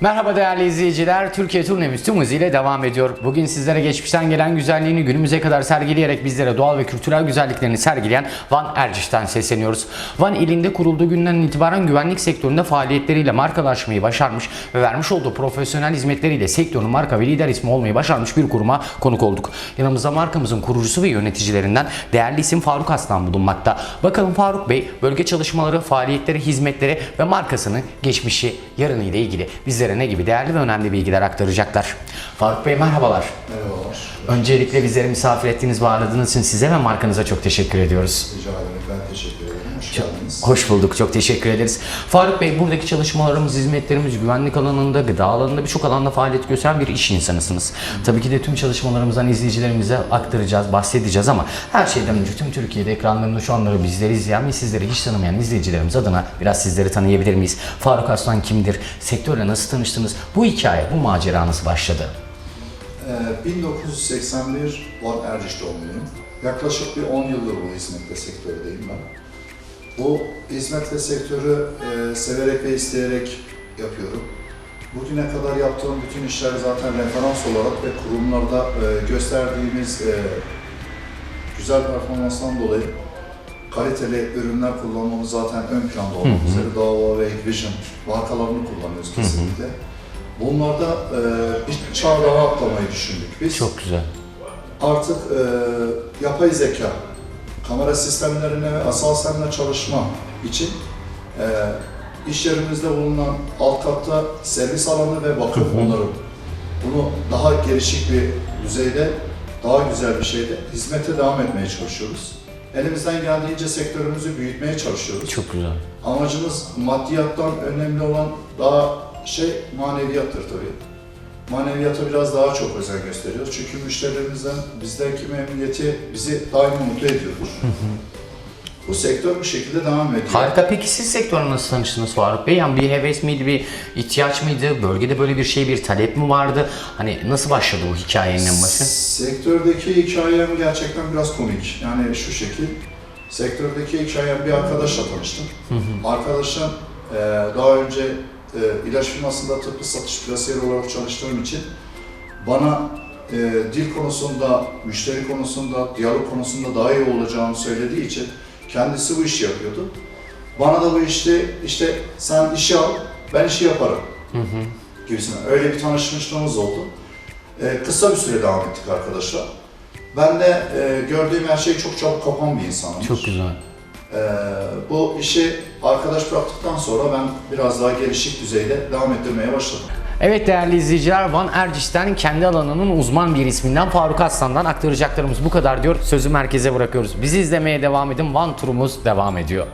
Merhaba değerli izleyiciler. Türkiye turnemiz tüm hızıyla devam ediyor. Bugün sizlere geçmişten gelen güzelliğini günümüze kadar sergileyerek bizlere doğal ve kültürel güzelliklerini sergileyen Van Erciş'ten sesleniyoruz. Van ilinde kurulduğu günden itibaren güvenlik sektöründe faaliyetleriyle markalaşmayı başarmış ve vermiş olduğu profesyonel hizmetleriyle sektörün marka ve lider ismi olmayı başarmış bir kuruma konuk olduk. Yanımızda markamızın kurucusu ve yöneticilerinden değerli isim Faruk Aslan bulunmakta. Bakalım Faruk Bey bölge çalışmaları, faaliyetleri, hizmetleri ve markasının geçmişi, yarını ile ilgili bizlere ne gibi değerli ve önemli bilgiler aktaracaklar. Faruk Bey merhabalar. Merhabalar. Öncelikle bizleri misafir ettiğiniz ve ağırladığınız için size ve markanıza çok teşekkür ediyoruz. Rica ederim. Ben teşekkür ederim. Hoş Hoş bulduk, çok teşekkür ederiz. Faruk Bey, buradaki çalışmalarımız, hizmetlerimiz güvenlik alanında, gıda alanında birçok alanda faaliyet gösteren bir iş insanısınız. Tabii ki de tüm çalışmalarımızdan izleyicilerimize aktaracağız, bahsedeceğiz ama her şeyden önce tüm Türkiye'de ekranlarında şu anları bizleri izleyen ve sizleri hiç tanımayan izleyicilerimiz adına biraz sizleri tanıyabilir miyiz? Faruk Aslan kimdir? Sektörle nasıl tanıştınız? Bu hikaye, bu macera nasıl başladı? Ee, 1981 Van Erciş doğumluyum. Yaklaşık bir 10 yıldır bu hizmet ve sektördeyim ben. Bu hizmet ve sektörü e, severek ve isteyerek yapıyorum. Bugüne kadar yaptığım bütün işler zaten referans olarak ve kurumlarda e, gösterdiğimiz e, güzel performanstan dolayı kaliteli ürünler kullanmamız zaten ön planda olmak üzere Dava ve Vision markalarını kullanıyoruz kesinlikle. Bunlarda e, bir çağ daha atlamayı düşündük biz. Çok güzel. Artık e, yapay zeka, kamera sistemlerine ve sistemle çalışma için e, iş yerimizde bulunan alt katta servis alanı ve bakım onarım. Bunu daha gelişik bir düzeyde, daha güzel bir şeyde hizmete devam etmeye çalışıyoruz. Elimizden geldiğince sektörümüzü büyütmeye çalışıyoruz. Çok güzel. Amacımız maddiyattan önemli olan daha şey maneviyattır tabii. Maneviyata biraz daha çok özen gösteriyoruz. Çünkü müşterilerimizden bizdeki memnuniyeti bizi daima mutlu ediyordur. Bu sektör bu şekilde devam ediyor. Harika. Peki siz sektörle nasıl tanıştınız Faruk Bey? Yani bir heves miydi, bir ihtiyaç mıydı? Bölgede böyle bir şey, bir talep mi vardı? Hani nasıl başladı bu hikayenin en başı? Sektördeki hikayem gerçekten biraz komik. Yani şu şekil. Sektördeki hikayem bir arkadaşla tanıştım. Arkadaşım daha önce e, ilaç firmasında tıbbi satış piyasayeri olarak çalıştığım için bana e, dil konusunda, müşteri konusunda, diyalog konusunda daha iyi olacağını söylediği için kendisi bu işi yapıyordu. Bana da bu işte işte sen işi al, ben işi yaparım gibisinden. Öyle bir tanışmışlığımız oldu. Ee, kısa bir süre devam ettik arkadaşlar. Ben de e, gördüğüm her şeyi çok çabuk kapan bir insanım. Çok güzel. Ee, bu işi arkadaş bıraktıktan sonra ben biraz daha gelişik düzeyde devam ettirmeye başladım. Evet değerli izleyiciler Van Erciş'ten kendi alanının uzman bir isminden Faruk Aslan'dan aktaracaklarımız bu kadar diyor. Sözü merkeze bırakıyoruz. Bizi izlemeye devam edin. Van turumuz devam ediyor.